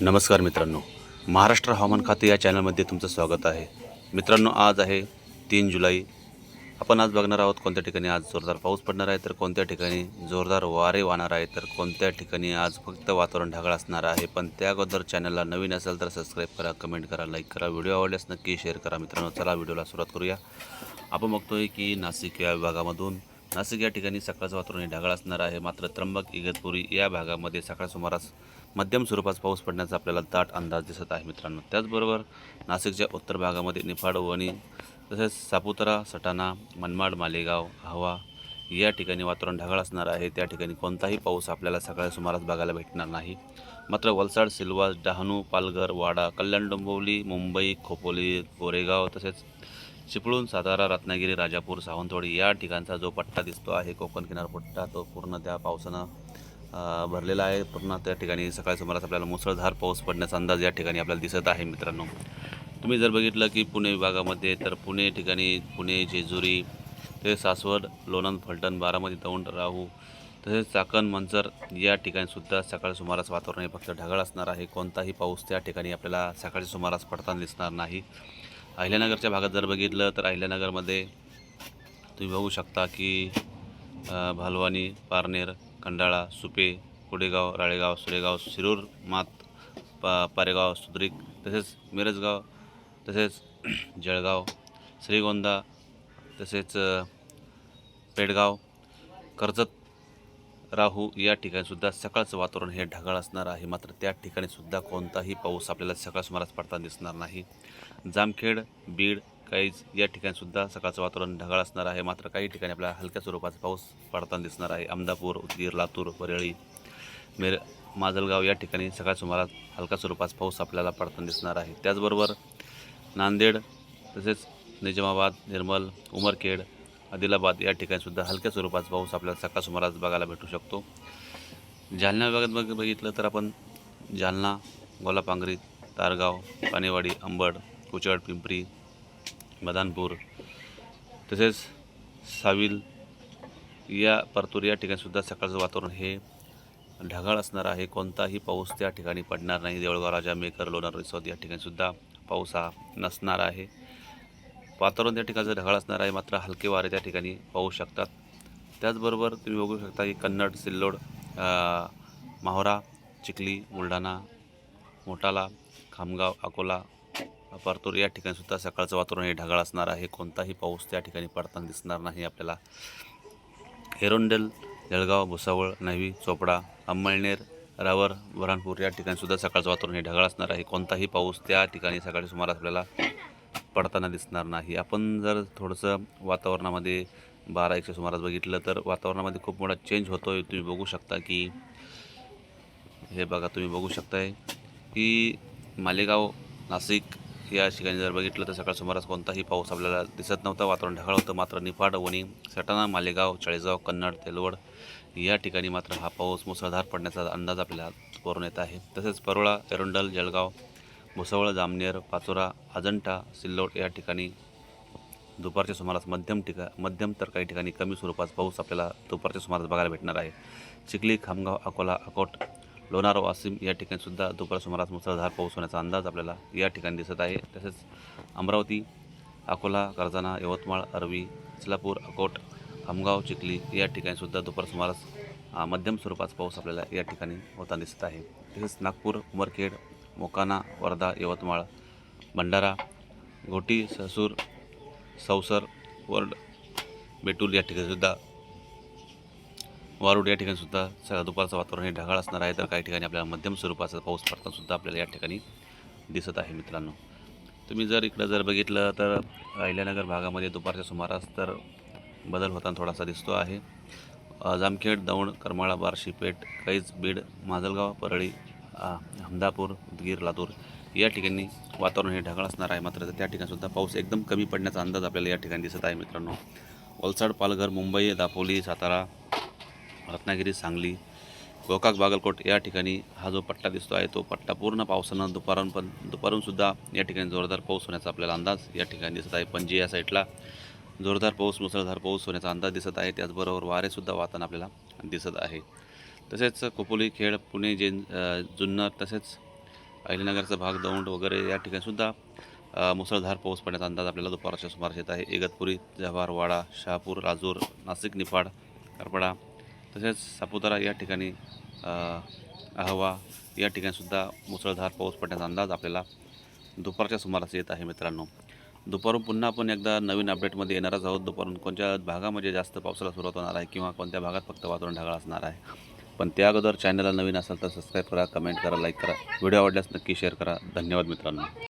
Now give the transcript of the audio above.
नमस्कार मित्रांनो. महाराष्ट्र हवामान खाते या चॅनलमध्ये तुमचं स्वागत आहे. मित्रांनो आज आहे तीन जुलै. आपण आज बघणार आहोत कोणत्या ठिकाणी आज जोरदार पाऊस पडणार आहे तर कोणत्या ठिकाणी जोरदार वारे वाहणार आहे तर कोणत्या ठिकाणी आज फक्त वातावरण ढगाळ असणार आहे. पण त्या अगोदर चॅनलला नवीन असेल तर सबस्क्राईब करा कमेंट करा लाईक करा व्हिडिओ आवडल्यास नक्की शेअर करा. मित्रांनो चला व्हिडिओला सुरुवात करूया. आपण बघतोय की नाशिक या विभागामधून नाशिक या ठिकाणी सकाळचं वातावरण हे ढगाळ असणार आहे. मात्र त्र्यंबक इगतपुरी या भागामध्ये सकाळ सुमारास मध्यम स्वरूपात पाऊस पडण्याचा आपल्याला दाट अंदाज दिसत आहे मित्रांनो. त्याचबरोबर नाशिकच्या उत्तर भागामध्ये निफाड वणी तसेच सापुतारा सटाणा मनमाड मालेगाव हवा या ठिकाणी वातावरण ढगाळ असणार आहे. त्या ठिकाणी कोणताही पाऊस आपल्याला सकाळी सुमारास बघायला भेटणार नाही. मात्र वलसाड सिल्वास डहाणू पालघर वाडा कल्याण डोंबिवली मुंबई खोपोली गोरेगाव तसेच चिपळूण सातारा रत्नागिरी राजापूर सावंतवाडी या ठिकाणचा जो पट्टा दिसतो आहे कोकण किनारपट्टा तो पूर्ण त्या पावसानं भरलेला आहे. पूर्ण त्या ठिकाणी सकाळी सुमारास आपल्याला मुसळधार पाऊस पडण्याचा अंदाज या ठिकाणी आपल्याला दिसत आहे मित्रांनो. तुम्ही जर बघितलं की पुणे विभागामध्ये तर पुणे ठिकाणी पुणे जेजुरी ते सासवड लोणंद फलटण बारामती दौंड राहू तसेच चाकण मंजर या ठिकाणीसुद्धा सकाळ सकाळी सुमारास वातावरण हे फक्त ढगाळ असणार आहे. कोणताही पाऊस त्या ठिकाणी आपल्याला सकाळी सुमारास पडताना दिसणार नाही. अहिल्यानगरच्या भागात जर बघितलं तर अहिल्यानगरमध्ये तुम्ही बघू शकता की भालवानी पारनेर खंडाळा सुपे कुडेगाव राळेगाव सुरेगाव शिरूर मात पा पारेगाव सुद्रिक तसेच मिरजगाव तसेच जळगाव श्रीगोंदा तसेच पेडगाव कर्जत राहू या ठिकाणीसुद्धा सकाळचं वातावरण हे ढगाळ असणार आहे. मात्र त्या ठिकाणी सुद्धा कोणताही पाऊस आपल्याला सकाळ सुमारास पडताना दिसणार नाही. जामखेड बीड काहीच या ठिकाणीसुद्धा सकाळचं वातावरण ढगाळ असणार आहे. मात्र काही ठिकाणी आपल्याला हलक्या स्वरूपाचा पाऊस पडताना दिसणार आहे. अहमदापूर उदगीर लातूर वरळी मेर माजलगाव या ठिकाणी सकाळ सुमारास हलका स्वरूपाचा पाऊस आपल्याला पडताना दिसणार आहे. त्याचबरोबर नांदेड तसेच निजामाबाद निर्मल उमरखेड आदिलाबाद या ठिकाणीसुद्धा हलक्या स्वरूपाचा पाऊस आपल्याला सकाळ सुमारास बघायला भेटू शकतो. जालना विभागात बघ बघितलं तर आपण जालना गोलापांगरी तारगाव पानेवाडी अंबड कुचड पिंपरी मदानपूर. तसेच साविल या परतूर या ठिकाणीसुद्धा सकाळचं वातावरण हे ढगाळ असणार आहे. कोणताही पाऊस त्या ठिकाणी पडणार नाही. देवळगाव राजा मेकर लोणार रिसोद या ठिकाणीसुद्धा पाऊस हा नसणार आहे. वातावरण त्या ठिकाणचं ढगाळ असणार आहे. मात्र हलके वारे त्या ठिकाणी पाहू शकतात. त्याचबरोबर तुम्ही बघू शकता की कन्नड सिल्लोड माहोरा चिखली बुलढाणा मोटाला खामगाव अकोला परतूर या ठिकाणी सुद्धा सकाळचं वातावरण हे ढगाळ असणार आहे. कोणताही पाऊस त्या ठिकाणी पडताना दिसणार नाही आपल्याला. एरोंडेल जळगाव भुसावळ नवी चोपडा अंमळनेर रावर बुऱ्हाणपूर या ठिकाणी सुद्धा सकाळचं वातावरण हे ढगाळ असणार आहे. कोणताही पाऊस त्या ठिकाणी सकाळी सुमारास आपल्याला पडताना दिसणार नाही. आपण जर थोडंसं वातावरणामध्ये बारा एकशे सुमारास बघितलं तर वातावरणामध्ये खूप मोठा चेंज होतो आहे तुम्ही बघू शकता की हे बघा तुम्ही बघू शकताय की मालेगाव नाशिक या ठिकाणी जर बघितलं तर सकाळ सुमारास कोणताही पाऊस आपल्याला दिसत नव्हता. वातावरण ढगाळ होतं मात्र निफाड वणी सटाणा मालेगाव चाळीसगाव कन्नड तेलवड या ठिकाणी मात्र हा पाऊस मुसळधार पडण्याचा अंदाज आपल्याला करून येत आहे. तसेच परोळा एरोंडल जळगाव भुसावळ जामनेर पाचोरा अजंठा सिल्लोड या ठिकाणी दुपारच्या सुमारास मध्यम ठिका मध्यम तर काही ठिकाणी कमी स्वरूपात पाऊस आपल्याला दुपारच्या सुमारास बघायला भेटणार आहे. चिखली खामगाव अकोला अकोट लोणार वाशिम या ठिकाणी सुद्धा दुपार सुमारास मुसळधार पाऊस होण्याचा अंदाज आपल्याला या ठिकाणी दिसत आहे. तसेच अमरावती अकोला कर्जाना यवतमाळ अरवी इस्लापूर अकोट खामगाव चिखली या ठिकाणी सुद्धा दुपार सुमारास मध्यम स्वरूपाचा पाऊस आपल्याला या ठिकाणी होताना दिसत आहे. तसेच नागपूर उमरखेड मोकाना वर्धा यवतमाळ भंडारा घोटी ससूर सौसर वर्ड बेटूल या ठिकाणी सुद्धा वारुड या ठिकाणी सुद्धा सगळं दुपारचं वातावरण हे ढगाळ असणार आहे. तर काही ठिकाणी आपल्याला मध्यम स्वरूपाचा पाऊस पडताना सुद्धा आपल्याला या ठिकाणी दिसत आहे मित्रांनो. तुम्ही जर इकडं जर बघितलं तर अहिल्यानगर भागामध्ये दुपारच्या सुमारास तर बदल होताना थोडासा दिसतो आहे. जामखेड दौंड करमाळा बार्शीपेठ कैज बीड माजलगाव परळी हमदापूर उदगीर लातूर या ठिकाणी वातावरण हे ढगाळ असणार आहे. मात्र त्या ठिकाणी सुद्धा पाऊस एकदम कमी पडण्याचा अंदाज आपल्याला या ठिकाणी दिसत आहे मित्रांनो. वलसाड पालघर मुंबई दापोली सातारा रत्नागिरी सांगली गोकाक बागलकोट या ठिकाणी हा जो पट्टा दिसतो आहे तो पट्टा पूर्ण पावसानं दुपारून पण दुपारूनसुद्धा या ठिकाणी जोरदार पाऊस होण्याचा आपल्याला अंदाज या ठिकाणी दिसत आहे. पणजी या साईडला जोरदार पाऊस मुसळधार पाऊस होण्याचा अंदाज दिसत आहे. त्याचबरोबर वारेसुद्धा वाहताना आपल्याला दिसत आहे. तसेच खोपोली खेड पुणे जेन जुन्नर तसेच अहिलीनगरचा भाग दौंड वगैरे या ठिकाणीसुद्धा मुसळधार पाऊस पडण्याचा अंदाज आपल्याला दुपारच्या सुमारास येत आहे. इगतपुरी जव्हारवाडा शहापूर राजूर नाशिक निफाड करपडा तसेच सापुतारा या ठिकाणी अहवा या ठिकाणीसुद्धा मुसळधार पाऊस पडण्याचा अंदाज आपल्याला दुपारच्या सुमारास येत आहे मित्रांनो. दुपारून पुन्हा आपण एकदा नवीन अपडेटमध्ये येणारच आहोत. दुपारून कोणत्या भागामध्ये जास्त पावसाला सुरुवात होणार आहे किंवा कोणत्या भागात फक्त वातावरण ढगाळ असणार आहे. पण त्या अगोदर चॅनलला नवीन असाल तर सबस्क्राईब करा कमेंट करा लाईक करा. व्हिडिओ आवडल्यास नक्की शेअर करा. धन्यवाद मित्रांनो.